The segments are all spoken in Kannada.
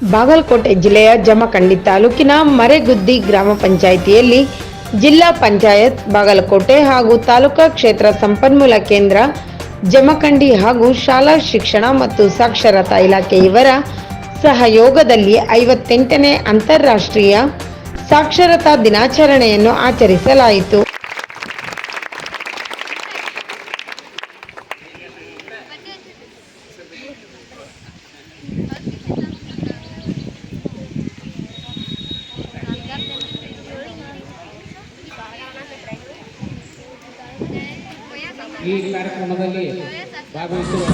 ಬಾಗಲಕೋಟೆ ಜಿಲ್ಲೆಯ ಜಮಖಂಡಿ ತಾಲೂಕಿನ ಮರೆಗುದ್ದಿ ಗ್ರಾಮ ಪಂಚಾಯಿತಿಯಲ್ಲಿ ಜಿಲ್ಲಾ ಪಂಚಾಯತ್, ಬಾಗಲಕೋಟೆ ಹಾಗೂ ತಾಲೂಕಾ ಕ್ಷೇತ್ರ ಸಂಪನ್ಮೂಲ ಕೇಂದ್ರ, ಜಮಖಂಡಿ ಹಾಗೂ ಶಾಲಾ ಶಿಕ್ಷಣ ಮತ್ತು ಸಾಕ್ಷರತಾ ಇಲಾಖೆ ಇವರ ಸಹಯೋಗದಲ್ಲಿ ಐವತ್ತೆಂಟನೇ ಅಂತಾರಾಷ್ಟ್ರೀಯ ಸಾಕ್ಷರತಾ ದಿನಾಚರಣೆಯನ್ನು ಆಚರಿಸಲಾಯಿತು. ಈ ಕಾರ್ಯಕ್ರಮದಲ್ಲಿ ಭಾಗವಹಿಸುವ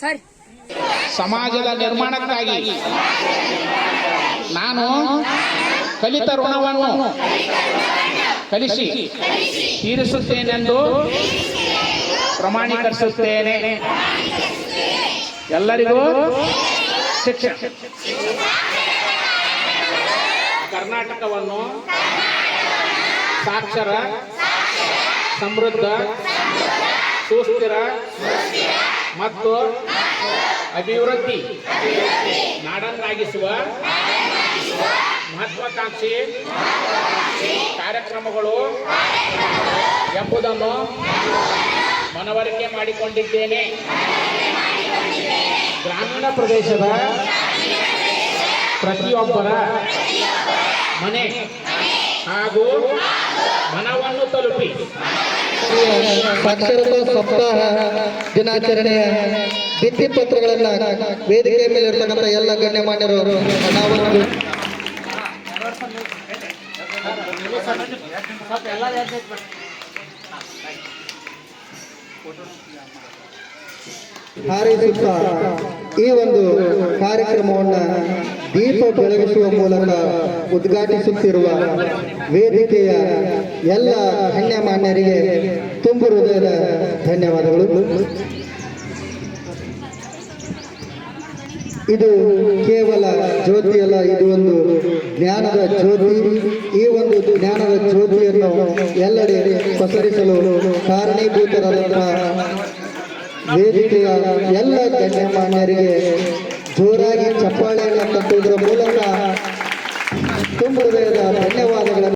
ಸರ್. ಸಮಾಜದ ನಿರ್ಮಾಣಕ್ಕಾಗಿ ನಾನು ಕಲಿತ ಋಣವನ್ನು ಕಲಿಸಿ ತೀರಿಸುತ್ತೇನೆಂದು ಪ್ರಮಾಣೀಕರಿಸುತ್ತೇನೆ. ಎಲ್ಲರಿಗೂ ಶಿಕ್ಷಣ ಕರ್ನಾಟಕವನ್ನು ಸಾಕ್ಷರ ಸಮೃದ್ಧ ಸುಸ್ಥಿರ ಮತ್ತು ಅಭಿವೃದ್ಧಿ ನಾಡನ್ನಾಗಿಸುವ ಮಹತ್ವಾಕಾಂಕ್ಷಿ ಕಾರ್ಯಕ್ರಮಗಳು ಎಂಬುದನ್ನು ಮನವರಿಕೆ ಮಾಡಿಕೊಂಡಿದ್ದೇನೆ. ಗ್ರಾಮೀಣ ಪ್ರದೇಶದ ಪ್ರತಿಯೊಬ್ಬರ ಮನೆ ಹಾಗೂ ಮನವನ್ನು ತಲುಪಿ ಸಾಕ್ಷರತಾ ಸಪ್ತಾಹ, ದಿನಾಚರಣೆಯ ಭಿತ್ತಿಪತ್ರಗಳನ್ನ ವೇದಿಕೆ ಮೇಲೆ ಇರ್ತಕ್ಕಂಥ ಎಲ್ಲ ಗಣ್ಯಮಾನ್ಯರು ಅನಾವರಣ ಹಾರೈಸುತ್ತ ಈ ಒಂದು ಕಾರ್ಯಕ್ರಮವನ್ನ ದೀಪ ಬೆಳಗಿಸುವ ಮೂಲಕ ಉದ್ಘಾಟಿಸುತ್ತಿರುವ ವೇದಿಕೆಯ ಎಲ್ಲ ಗಣ್ಯಮಾನ್ಯರಿಗೆ ತುಂಬು ಹೃದಯದ ಧನ್ಯವಾದಗಳು. ಇದು ಕೇವಲ ಜ್ಯೋತಿ ಅಲ್ಲ, ಇದು ಒಂದು ಜ್ಞಾನದ ಜ್ಯೋತಿ. ಈ ಒಂದು ಜ್ಞಾನದ ಜ್ಯೋತಿಯನ್ನು ಎಲ್ಲೆಡೆ ಪಸರಿಸಲು ಕಾರಣೀಭೂತರಾದಂತಹ ವೇದಿಕೆಯ ಎಲ್ಲ ಗಣ್ಯಮಾನ್ಯರಿಗೆ ಜೋರಾಗಿ ಚಪ್ಪಾಳೆಯನ್ನು ತಟ್ಟುವುದರ ಮೂಲಕ ತುಂಬ ಹೃದಯದ ಧನ್ಯವಾದ